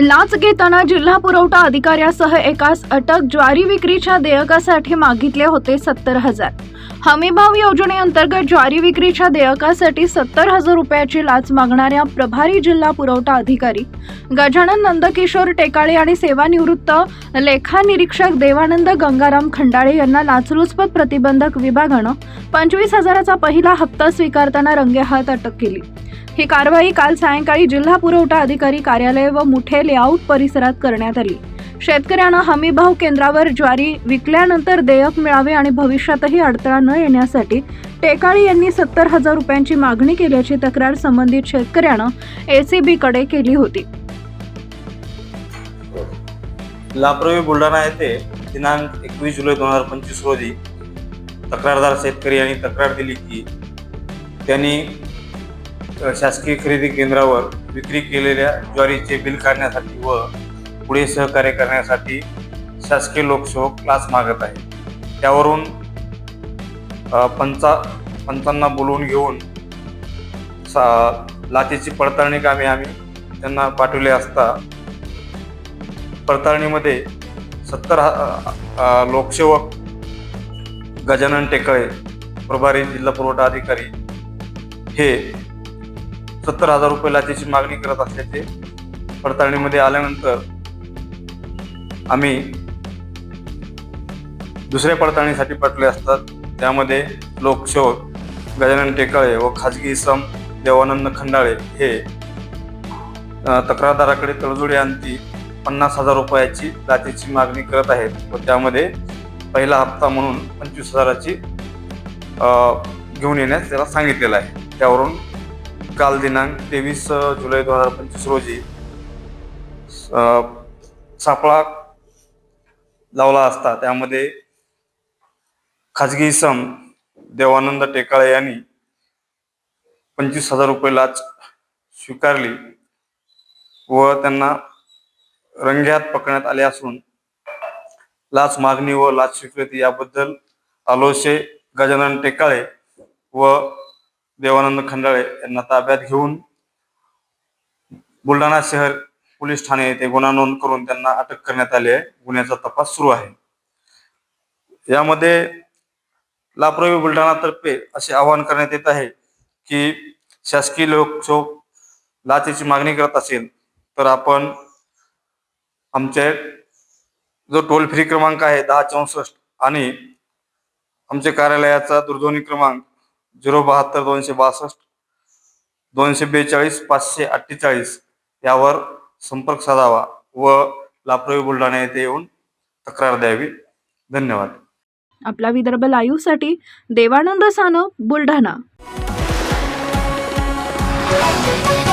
लाच घेताना जिल्हा पुरवठा अधिकाऱ्यासह एकास अटक ज्वारी विक्रीच्या देयकासाठी मागितले होते सत्तर हजार. हमीभाव योजनेअंतर्गत ज्वारी विक्रीच्या देयकासाठी सत्तर हजार रुपयाची लाच मागणाऱ्या प्रभारी जिल्हा पुरवठा अधिकारी गजानन नंदकिशोर टेकाळे आणि सेवानिवृत्त लेखा निरीक्षक देवानंद गंगाराम खंडाळे यांना लाचलुचपत प्रतिबंधक विभागानं पंचवीस हजाराचा पहिला हप्ता स्वीकारताना रंगेहात अटक केली. ही कारवाई काल सायंकाळी जिल्हा पुरवठा अधिकारी कार्यालय व मुठे लेआउट परिसरात करण्यात आली. शेतकऱ्यांना हमीभाव केंद्रावर ज्वारी विकल्यानंतर देयक मिळावे आणि भविष्यातही अडथळा न येण्यासाठी टेकाळी यांनी सत्तर हजार रुपयांची मागणी केल्याची तक्रार संबंधित शेतकऱ्यानं एसीबीकडे केली होती. लाप्रवी बुलढाणा येथे दिनांक एकवीस जुलै दोन हजार पंचवीस रोजी तक्रारदार शेतकरी यांनी तक्रार दिली की त्यांनी शासकीय खरेदी केंद्रावर विक्री केलेल्या ज्वारीचे बिल काढण्यासाठी व पुढे सहकार्य करण्यासाठी शासकीय लोकसेवक क्लास मागत आहे त्यावरून पंचा पंचांना बोलवून घेऊन सा लाचेची पडताळणी कामे आम्ही त्यांना पाठवले असता पडताळणीमध्ये सत्तर लोकसेवक गजानन टेकळे प्रभारी जिल्हा पुरवठा अधिकारी हे सत्तर हजार रुपये लाचेची मागणी करत असल्याचे पडताळणीमध्ये आल्यानंतर आम्ही दुसऱ्या पडताळणीसाठी पाठवले असतात. त्यामध्ये लोकशोध गजानन टेकाळे व खाजगी इसम देवानंद खंडाळे हे तक्रारदाराकडे तडजोडी आणती पन्नास हजार रुपयाची लाचेची मागणी करत आहेत व त्यामध्ये पहिला हप्ता म्हणून पंचवीस हजाराची घेऊन येण्यास त्याला सांगितलेलं आहे. त्यावरून काल दिनांक तेवीस जुलै दोन हजार पंचवीस रोजी सापळा लावला असता. त्यामध्ये खाजगी सम देवानंद टेकाळे यांनी पंचवीस हजार रुपये लाच स्वीकारली व त्यांना रंग्यात पकडण्यात आले असून लाच मागणी व लाच स्वीकृती याबद्दल आलोशे गजानन टेकाळे व देवानंद खंडाळे यांना ताब्यात घेऊन बुलढाणा शहर पोलीस ठाणे येथे गुन्हा नोंद करून त्यांना अटक करण्यात आली आहे. गुन्ह्याचा तपास सुरू आहे. यामध्ये लापरवी बुलढाणातर्फे असे आवाहन करण्यात येत आहे की शासकीय लोकसेवक लाचेची मागणी करत असेल तर आपण आमचे जो टोल फ्री क्रमांक आहे दहा चौसष्ट आणि आमच्या कार्यालयाचा दूरध्वनी क्रमांक झिरो बहात्तर दोनशे बासष्ट दोनशे बेचाळीस पाचशे अठ्ठेचाळीस यावर संपर्क साधावा व लाप्रवी बुलढाणा येथे येऊन तक्रार द्यावी धन्यवाद आपला विदर्भ लाईव्हसाठी देवानंद सानप बुलढाणा Thank you.